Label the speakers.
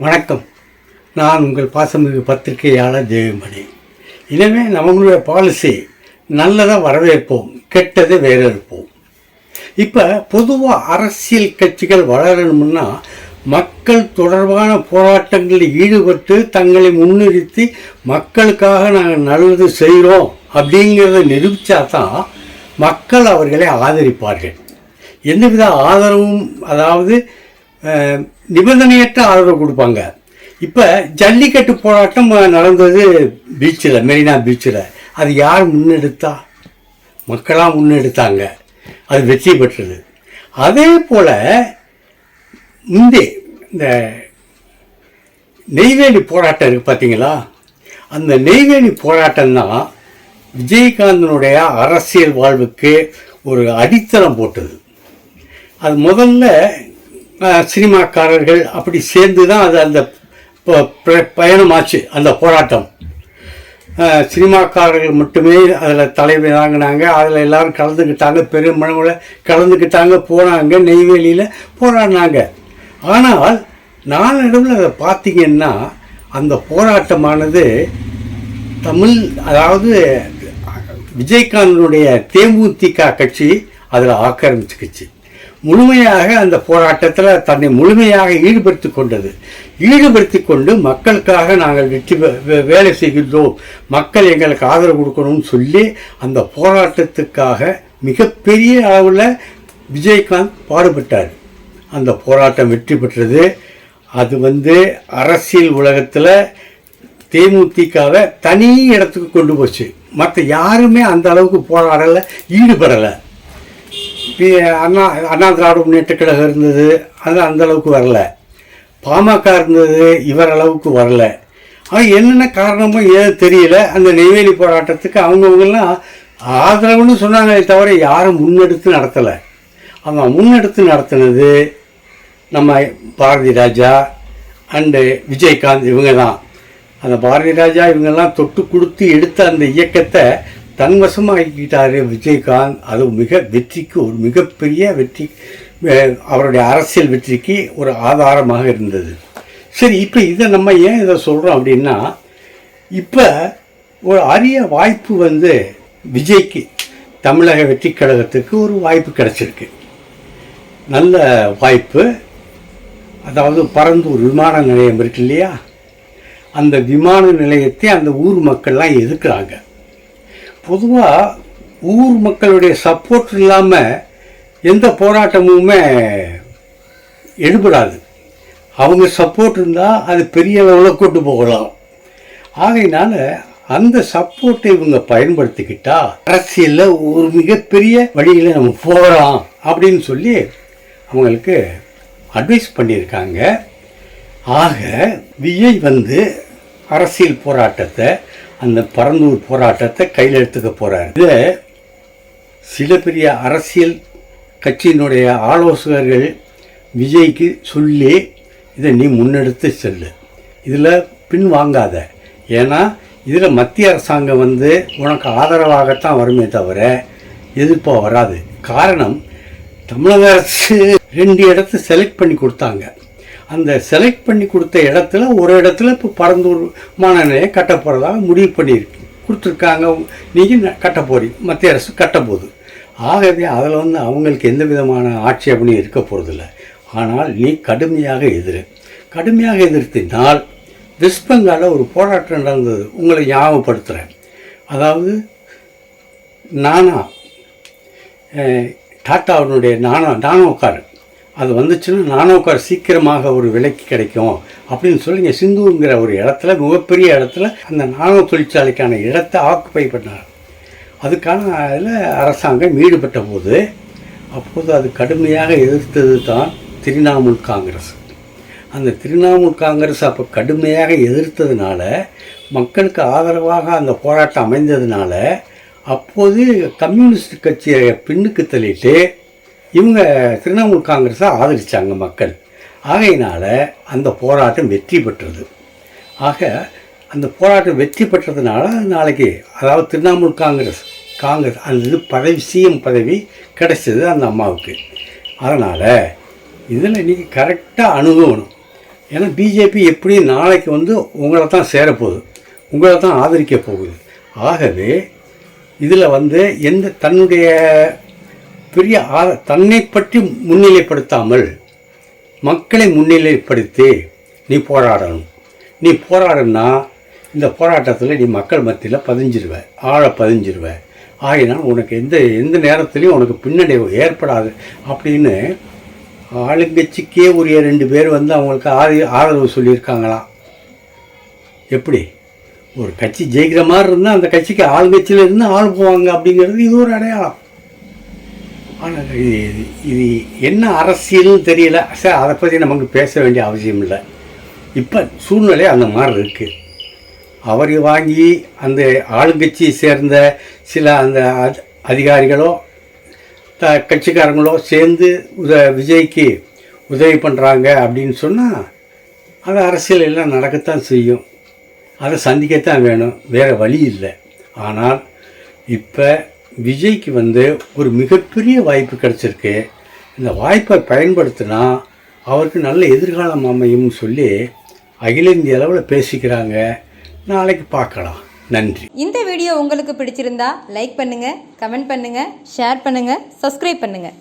Speaker 1: வணக்கம். நான் உங்கள் பாசமிகு பத்திரிகையாளர் ஜெயமணி. எனவே நம்மளுடைய பாலிசி நல்லதை வரவேற்போம் கெட்டதை வேற இருப்போம் இப்போ பொதுவாக அரசியல் கட்சிகள் வளரணும்னா மக்கள் தொடர்பான போராட்டங்களில் ஈடுபட்டு தங்களை முன்னிறுத்தி மக்களுக்காக நாங்கள் நல்லது செய்கிறோம் அப்படிங்கிறத நிரூபித்தா தான் மக்கள் அவர்களை ஆதரிப்பார்கள். எந்தவித ஆதரவும் அதாவது நிபந்தனையற்ற ஆதரவு கொடுப்பாங்க. இப்போ ஜல்லிக்கட்டு போராட்டம் நடந்தது பீச்சில் மெரினா பீச்சில். அது யார் முன்னெடுத்தா? மக்களாக முன்னெடுத்தாங்க. அது வெற்றி பெற்றது. அதே போல் முந்தி இந்த நெய்வேலி போராட்டம் இருக்குது பார்த்தீங்களா அந்த நெய்வேலி போராட்டம் தான் விஜயகாந்தனுடைய அரசியல் வாழ்வுக்கு ஒரு அடித்தளம் போட்டது. அது முதல்ல சினிமாக்காரர்கள் அப்படி சேர்ந்து தான் அது அந்த ப- பயணமாச்சு அந்த போராட்டம். சினிமாக்காரர்கள் மட்டுமே அதில் தலைமை தாங்கினாங்க. அதில் எல்லோரும் கலந்துக்கிட்டாங்க பெருமளவில் கலந்துக்கிட்டாங்க போனாங்க நெய்வேலியில் போராடினாங்க. ஆனால் நாளடைவில் அதை பார்த்தீங்கன்னா அந்த போராட்டமானது தமிழ் அதாவது விஜயகாந்தனுடைய தேமுதிக கட்சி அதில் ஆக்கிரமிச்சுக்கிச்சு. முழுமையாக அந்த போராட்டத்தில் தன்னை முழுமையாக ஈடுபடுத்தி கொண்டது. ஈடுபடுத்தி கொண்டு மக்களுக்காக நாங்கள் வெற்றி பெ- வே- வேலை செய்கின்றோம். மக்கள் எங்களுக்கு ஆதரவு கொடுக்கணும்னு சொல்லி அந்த போராட்டத்துக்காக மிகப்பெரிய அளவில் விஜயகாந்த் பாடுபட்டார். அந்த போராட்டம் வெற்றி பெற்றது. அது வந்து அரசியல் உலகத்தில் தேமுதிகவை தனி இடத்துக்கு கொண்டு போச்சு. மற்ற யாருமே அந்த அளவுக்கு போராடலை ஈடுபடலை. பி- அண்ணா அண்ணா திராவிட முன்னேற்ற கழகம் இருந்தது. அது அந்த அளவுக்கு வரல. பாமக இருந்தது இவர் அளவுக்கு வரல. ஆனால் என்னென்ன காரணமோ ஏதோ தெரியல. அந்த நெய்வேலி போராட்டத்துக்கு அவங்கவுங்கெல்லாம் ஆதரவுன்னு சொன்னாங்களே தவிர யாரும் முன்னெடுத்து நடத்தலை. அவங்க முன்னெடுத்து நடத்தினது நம்ம பாரதி ராஜா அண்டு விஜயகாந்த் இவங்க தான் அந்த பாரதி ராஜா இவங்கெல்லாம் தொட்டு கொடுத்து எடுத்த அந்த இயக்கத்தை தன்வசமாக்கிட்டாரு விஜயகாந்த். அது மிக வெற்றிக்கு ஒரு மிகப்பெரிய வெற்றி. அவருடைய அரசியல் வெற்றிக்கு ஒரு ஆதாரமாக இருந்தது. சரி இப்போ இதை நம்ம ஏன் இதை சொல்கிறோம் அப்படின்னா இப்போ ஒரு அரிய வாய்ப்பு வந்து விஜய்க்கு தமிழக வெற்றி கழகத்துக்கு ஒரு வாய்ப்பு கிடைச்சிருக்கு. நல்ல வாய்ப்பு. அதாவது பரந்தூர் விமான நிலையம் இருக்கு இல்லையா? அந்த விமான நிலையத்தை அந்த ஊர் மக்கள்லாம் எதுக்குறாங்க பொதுவாக ஊர் மக்களுடைய சப்போர்ட் இல்லாமல் எந்த போராட்டமுமே எடுபடாது. அவங்க சப்போர்ட் இருந்தால் அது பெரிய அளவில் கொண்டு போகலாம். ஆகையினால அந்த சப்போர்ட்டை இவங்க பயன்படுத்திக்கிட்டா அரசியலில் ஒரு மிகப்பெரிய வழியில் நம்ம போகலாம் அப்படின்னு சொல்லி அவங்களுக்கு அட்வைஸ் பண்ணியிருக்காங்க. ஆக விஜய் வந்து அரசியல் போராட்டத்தை அந்த பரந்தூர் போராட்டத்தை கையில் எடுத்துக்க போகிறார் இதை சில பெரிய அரசியல் கட்சியினுடைய ஆலோசகர்கள் விஜய்க்கு சொல்லி இதை நீ முன்னெடுத்து செல்லு. இதில் பின் வாங்காத. ஏன்னா இதில் மத்திய அரசாங்கம் வந்து உனக்கு ஆதரவாகத்தான் வருமே தவிர எதிர்ப்பாக வராது. காரணம் தமிழக அரசு ரெண்டு இடத்த செலக்ட் பண்ணி கொடுத்தாங்க. அந்த செலக்ட் பண்ணி கொடுத்த இடத்துல ஒரு இடத்துல இப்போ பரந்தூர் மாநிலையை கட்டப்போகிறதாக முடிவு பண்ணியிருக்கு. கொடுத்துருக்காங்க. நீங்கள் கட்ட மத்திய அரசு கட்ட போகுது. ஆகவே அதில் வந்து அவங்களுக்கு எந்த விதமான ஆட்சேபனையும் இருக்க போகிறதில்ல ஆனால் நீ கடுமையாக எதிரு. கடுமையாக எதிர்த்தினால் வெஸ்ட் பெங்காலில் ஒரு போராட்டம் நடந்தது. உங்களை ஞாபகப்படுத்துகிறேன் அதாவது நானா டாட்டாவினுடைய நானோ நானோ கார் அது வந்துச்சுன்னா நானோக்கார் சீக்கிரமாக ஒரு விலைக்கு கிடைக்கும் அப்படின்னு சொல்லி இங்கே சிந்துங்கிற ஒரு இடத்துல மிகப்பெரிய இடத்துல அந்த நானோ தொழிற்சாலைக்கான இடத்தை ஆக்குப்பை பண்ணார். அதுக்கான அதில் அரசாங்கம் ஈடுபட்ட போது அப்போது அது கடுமையாக எதிர்த்தது தான் திரிணாமுல் காங்கிரஸ். அந்த திரிணாமுல் காங்கிரஸ் அப்போ கடுமையாக எதிர்த்ததுனால மக்களுக்கு ஆதரவாக அந்த போராட்டம் அமைந்ததுனால அப்போது கம்யூனிஸ்ட் கட்சியை பின்னுக்கு தள்ளிட்டு இவங்க திரிணாமுல் காங்கிரஸை ஆதரித்தாங்க மக்கள். ஆகையினால் அந்த போராட்டம் வெற்றி பெற்றது. ஆக அந்த போராட்டம் வெற்றி பெற்றதுனால நாளைக்கு அதாவது திரிணாமுல் காங்கிரஸ் காங்கிரஸ் அந்த இது பதவி சிஎம் பதவி கிடைச்சது அந்த அம்மாவுக்கு. அதனால் இதில் நீங்கள் கரெக்டாக அணுகணும். ஏன்னா பிஜேபி எப்படி நாளைக்கு வந்து உங்களை தான் சேரப்போகுது. உங்களை தான் ஆதரிக்க போகுது. ஆகவே இதில் வந்து எந்த தன்னுடைய பெரிய ஆர தன்னை பற்றி முன்னிலைப்படுத்தாமல் மக்களை முன்னிலைப்படுத்தி நீ போராடணும். நீ போராடனா இந்த போராட்டத்தில் நீ மக்கள் மத்தியில் பதிஞ்சிருவ ஆழ பதிஞ்சிருவ. ஆகினால் உனக்கு எந்த எந்த நேரத்துலையும் உனக்கு பின்னடைவு ஏற்படாது. அப்படின்னு ஆளுங்கட்சிக்கே உரிய ரெண்டு பேர் வந்து அவங்களுக்கு ஆதி ஆதரவு சொல்லியிருக்காங்களாம் எப்படி? ஒரு கட்சி ஜெயிக்கிற மாதிரி இருந்தால் அந்த கட்சிக்கு ஆளுங்கட்சியில் இருந்து ஆள் போவாங்க அப்படிங்கிறது இது ஒரு அடையாளம். ஆனால் இது இது- இது என்ன அரசியல்னு தெரியல. சார் அதை பற்றி நமக்கு பேச வேண்டிய அவசியம் இல்லை. இப்போ சூழ்நிலை அந்த மாதிரி இருக்குது அவர் வாங்கி அந்த ஆளுங்கட்சியை சேர்ந்த சில அந்த அதிகாரிகளோ த கட்சிக்காரங்களோ சேர்ந்து உத விஜய்க்கு உதவி பண்ணுறாங்க அப்படின்னு சொன்னால் அது அரசியல் எல்லாம் நடக்கத்தான் செய்யும். அதை சந்திக்கத்தான் வேணும். வேறு வழி இல்லை. ஆனால் இப்போ விஜய்க்கு வந்து ஒரு மிகப்பெரிய வாய்ப்பு கிடச்சிருக்கு. இந்த வாய்ப்பை பயன்படுத்தினா அவருக்கு நல்ல எதிர்காலம் அமையும்னு சொல்லி அகில இந்திய அளவில் பேசிக்கிறாங்க. நாளைக்கு பார்க்கலாம். நன்றி.
Speaker 2: இந்த வீடியோ உங்களுக்கு பிடிச்சிருந்தா லைக் பண்ணுங்கள் கமெண்ட் பண்ணுங்கள் ஷேர் பண்ணுங்கள் சப்ஸ்கிரைப் பண்ணுங்கள்